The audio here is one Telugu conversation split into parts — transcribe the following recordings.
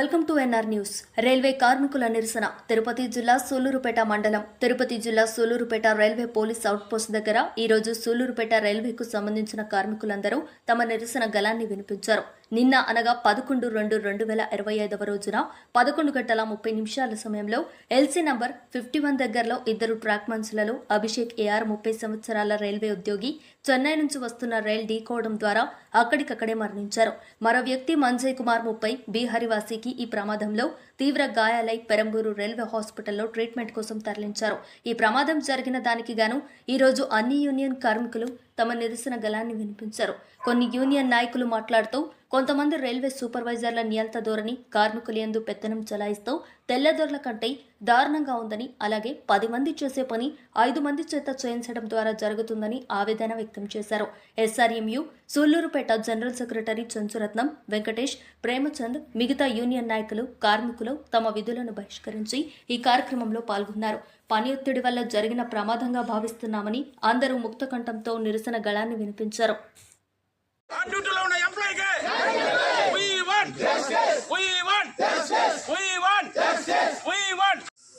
Welcome to NR news. Railway కార్మికుల నిరసన. తిరుపతి జిల్లా సూలూరుపేట మండలం. తిరుపతి జిల్లా సూలూరుపేట రైల్వే పోలీస్ అవుట్పోస్ట్ దగ్గర ఈ రోజు సూలూరుపేట రైల్వేకు సంబంధించిన కార్మికులందరూ తమ నిరసన గలాన్ని వినిపించారు. నిన్న అనగా పదకొండు రెండు రెండు వేల ఇరవై ఐదవ రోజున పదకొండు గంటల ముప్పై నిమిషాల సమయంలో ఎల్సీ నంబర్ ఫిఫ్టీ వన్ దగ్గరలో ఇద్దరు ట్రాక్ మనుషులలో అభిషేక్ ఏఆర్ ముప్పై సంవత్సరాల రైల్వే ఉద్యోగి చెన్నై నుంచి వస్తున్న రైలు ఢీకోవడం ద్వారా అక్కడికక్కడే మరణించారు. మరో వ్యక్తి మంజయ్ కుమార్ ముప్పై బీహరివాసికి ఈ ప్రమాదంలో తీవ్ర గాయాలై పెరంబూరు రైల్వే హాస్పిటల్లో ట్రీట్మెంట్ కోసం తరలించారు. ఈ ప్రమాదం జరిగిన దానికి గాను ఈ రోజు అన్ని యూనియన్ కార్మికులు తమ నిరసన గలాన్ని వినిపించారు. కొన్ని యూనియన్ నాయకులు మాట్లాడుతూ కొంతమంది రైల్వే సూపర్వైజర్ల నియంత ధోరణి కార్మికులు ఎందు పెత్తనం చలాయిస్తూ తెల్లదొరల కంటే దారుణంగా ఉందని అలాగే పది మంది చేసే పని ఐదు మంది చేత చేయించడం ద్వారా జరుగుతుందని ఆవేదన వ్యక్తం చేశారు. SRMU Sullurpeta general secretary Chenchuratnam Venkatesh Premchand మిగతా యూనియన్ నాయకులు కార్మికులు తమ విధులను బహిష్కరించి ఈ కార్యక్రమంలో పాల్గొన్నారు. పని ఒత్తిడి వల్ల జరిగిన ప్రమాదంగా భావిస్తున్నామని అందరూ ముక్తకంఠంతో నిరసన గళాన్ని వినిపించారు.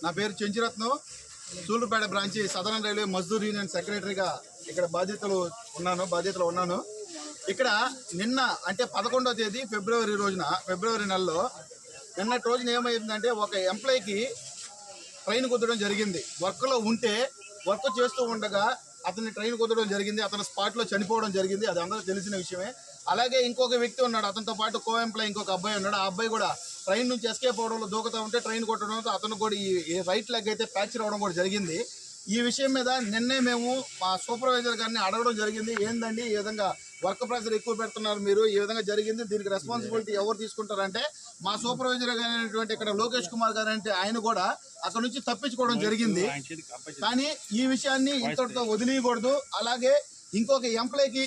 నా పేరు Chenchiratnam. Sullurpeta branch southern railway Mazdoor union సెక్రటరీగా ఇక్కడ బాధ్యతలు ఉన్నాను బాధ్యతలు ఉన్నాను. ఇక్కడ నిన్న అంటే పదకొండవ తేదీ ఫిబ్రవరి రోజున ఫిబ్రవరి నెలలో నిన్నటి రోజున ఏమైందంటే ఒక ఎంప్లాయీకి ట్రైన్ కుదరడం జరిగింది. వర్క్లో ఉంటే వర్క్ చేస్తూ ఉండగా అతన్ని ట్రైన్ కుదరడం జరిగింది అతను స్పాట్లో చనిపోవడం జరిగింది అది అందరూ తెలిసిన విషయమే. అలాగే ఇంకొక వ్యక్తి ఉన్నాడు అతనితో పాటు కో ఎంప్లాయ్ ఇంకొక అబ్బాయి ఉన్నాడు. ఆ అబ్బాయి కూడా ట్రైన్ నుంచి ఎస్కేప్ అవడంలో దూకుతూ ఉంటే ట్రైన్ కొట్టడంతో అతను కూడా ఈ రైట్ లెగ్ అయితే ఫ్రాక్చర్ అవడం కూడా జరిగింది. ఈ విషయం మీద నిన్నే మేము మా సూపర్వైజర్ గారిని అడగడం జరిగింది. ఏందండి ఈ విధంగా వర్క్ ప్రెషర్ ఎక్కువ పెడుతున్నారు మీరు. ఈ విధంగా జరిగింది. దీనికి రెస్పాన్సిబిలిటీ ఎవరు తీసుకుంటారంటే మా సూపర్వైజర్ గారైనటువంటి ఇక్కడ లోకేష్ కుమార్ గారు అంటే ఆయన కూడా అక్కడ నుంచి తప్పించుకోవడం జరిగింది. కానీ ఈ విషయాన్ని ఇంతటితో వదిలేయకూడదు. అలాగే ఇంకొక ఎంప్లాయ్కి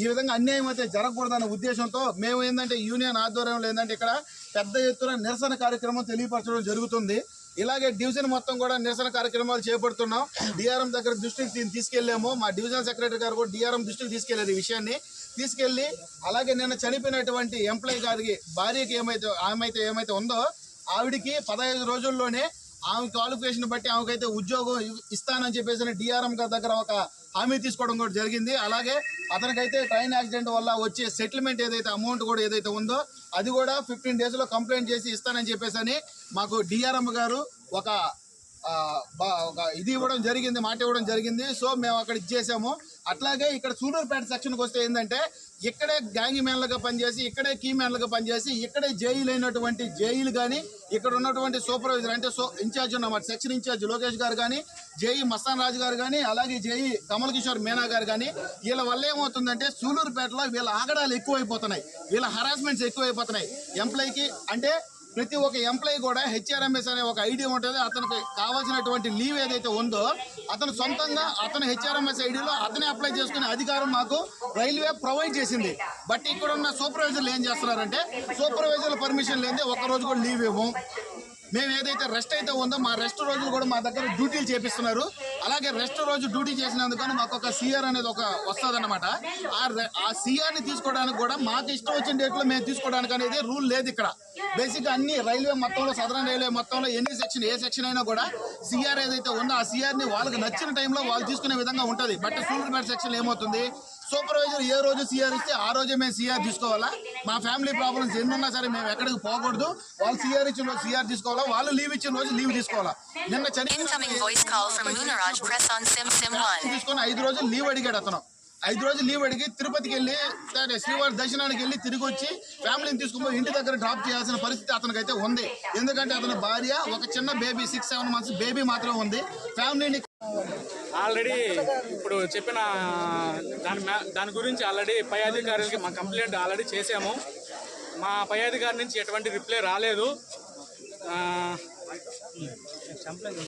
ఈ విధంగా అన్యాయం అయితే జరగకూడదనే ఉద్దేశంతో మేము ఏంటంటే యూనియన్ ఆధ్వర్యంలో ఏంటంటే ఇక్కడ పెద్ద ఎత్తున నిరసన కార్యక్రమం తెలియపరచడం జరుగుతుంది. ఇలాగే డివిజన్ మొత్తం కూడా నిరసన కార్యక్రమాలు చేపడుతున్నాం. డిఆర్ఎం దగ్గర దృష్టికి తీ- తీసుకెళ్ళాము. మా డివిజనల్ సెక్రటరీ గారు కూడా డిఆర్ఎం దృష్టికి తీసుకెళ్ళారు ఈ విషయాన్ని. తీసుకెళ్ళి అలాగే నిన్న చనిపోయినటువంటి ఎంప్లాయీ గారికి భార్యకి ఏమైతే ఆమె అయితే ఏమైతే ఉందో ఆవిడికి పదహైదు రోజుల్లోనే ఆమె క్వాలిఫికేషన్ బట్టి ఆమెకైతే ఉద్యోగం ఇస్తానని చెప్పేసి డిఆర్ఎం గారి దగ్గర ఒక హామీ తీసుకోవడం కూడా జరిగింది. అలాగే అతనికైతే ట్రైన్ యాక్సిడెంట్ వల్ల వచ్చే సెటిల్మెంట్ ఏదైతే అమౌంట్ కూడా ఏదైతే ఉందో అది కూడా ఫిఫ్టీన్ డేస్లో కంప్లైంట్ చేసి ఇస్తానని చెప్పేసి అని మాకు డిఆర్ఎం గారు ఒక ఒక ఇది ఇవ్వడం జరిగింది మాట ఇవ్వడం జరిగింది. సో మేము అక్కడ ఇచ్చేసాము అట్లాగే ఇక్కడ సూడూరుపేట సెక్షన్కి వస్తే ఏంటంటే ఇక్కడే గ్యాంగ్ మ్యాన్లుగా పనిచేసి ఇక్కడే కీ మ్యాన్లుగా పనిచేసి ఇక్కడే జైలు అయినటువంటి జైలు కానీ ఇక్కడ ఉన్నటువంటి సూపర్వైజర్ అంటే సో ఇన్ఛార్జ్ ఉన్నమాట సెక్షన్ ఇన్ఛార్జ్ లోకేష్ గారు కానీ జేఈ మస్తాన్ రాజు గారు కానీ అలాగే జేఈ కమల్ కిషోర్ మీనా గారు కానీ వీళ్ళ వల్ల ఏమవుతుందంటే సూలూరుపేటలో వీళ్ళ ఆగడాలు ఎక్కువైపోతున్నాయి. వీళ్ళ హరాస్మెంట్స్ ఎక్కువైపోతున్నాయి. ఎంప్లాయీకి అంటే ప్రతి ఒక్క ఎంప్లాయీ కూడా హెచ్ఆర్ఎంఎస్ అనే ఒక ఐడి ఉంటుంది. అతనికి కావాల్సినటువంటి లీవ్ ఏదైతే ఉందో అతను సొంతంగా అతను హెచ్ఆర్ఎంఎస్ ఐడిలో అతనే అప్లై చేసుకునే అధికారం మాకు రైల్వే ప్రొవైడ్ చేసింది. బట్ ఇక్కడ ఉన్న సూపర్వైజర్లు ఏం చేస్తున్నారంటే సూపర్వైజర్ల పర్మిషన్ లేదే ఒక్క రోజు కూడా లీవ్ ఇవ్వం మేము ఏదైతే రెస్ట్ అయితే ఉందో మా రెస్ట్ రోజులు కూడా మా దగ్గర డ్యూటీలు చేపిస్తున్నారు. అలాగే రెస్ట్ రోజు డ్యూటీ చేసినందుకని మాకు ఒక సిఆర్ అనేది ఒక వస్తుంది అనమాట ఆ రె- ఆ సిఆర్ని తీసుకోవడానికి కూడా మాకు ఇష్టం వచ్చిన డేట్లో మేము తీసుకోవడానికి అనేది రూల్ లేదు ఇక్కడ. బేసిక్గా అన్ని రైల్వే మొత్తంలో సదరన్ రైల్వే మొత్తంలో ఎన్ని సెక్షన్ ఏ సెక్షన్ అయినా కూడా సిఆర్ ఏదైతే ఉందో ఆ సీఆర్ని వాళ్ళకి నచ్చిన టైంలో వాళ్ళు తీసుకునే విధంగా ఉంటుంది. బట్ సూలూరుపేట సెక్షన్ ఏమవుతుంది? సూపర్వైజర్ ఏ రోజు సిఆర్ ఇస్తే ఆ రోజే మేము సిఆర్ తీసుకోవాలా? మా ఫ్యామిలీ ప్రాబ్లమ్స్ ఎన్ని ఉన్నా సరే మేము ఎక్కడికి పోకూడదు. వాళ్ళు సిఆర్ ఇచ్చిన రోజు సిఆర్ తీసుకోవాలా? వాళ్ళు లీవ్ ఇచ్చిన రోజు లీవ్ తీసుకోవాలా? నిన్న Incoming చనిపోయిన voice call from Munaraj. Press on Sim Sim 1. తీసుకొని ఐదు రోజులు లీవ్ అడిగాడు అతను. ఐదు రోజులు లీవ్ అడిగి తిరుపతికి వెళ్ళి సరే శ్రీవారి దర్శనానికి వెళ్ళి తిరిగి వచ్చి ఫ్యామిలీని తీసుకుని ఇంటి దగ్గర డ్రాప్ చేయాల్సిన పరిస్థితి అతనికి అయితే ఉంది. ఎందుకంటే అతని భార్య ఒక చిన్న baby six seven months baby మాత్రమే ఉంది. ఫ్యామిలీని ఆల్రెడీ ఇప్పుడు చెప్పిన దాని మ్యా- దాని గురించి ఆల్రెడీ పై అధికారులకి మా కంప్లైంట్ ఆల్రెడీ చేసాము. మా పై అధికారి నుంచి ఎటువంటి రిప్లై రాలేదు.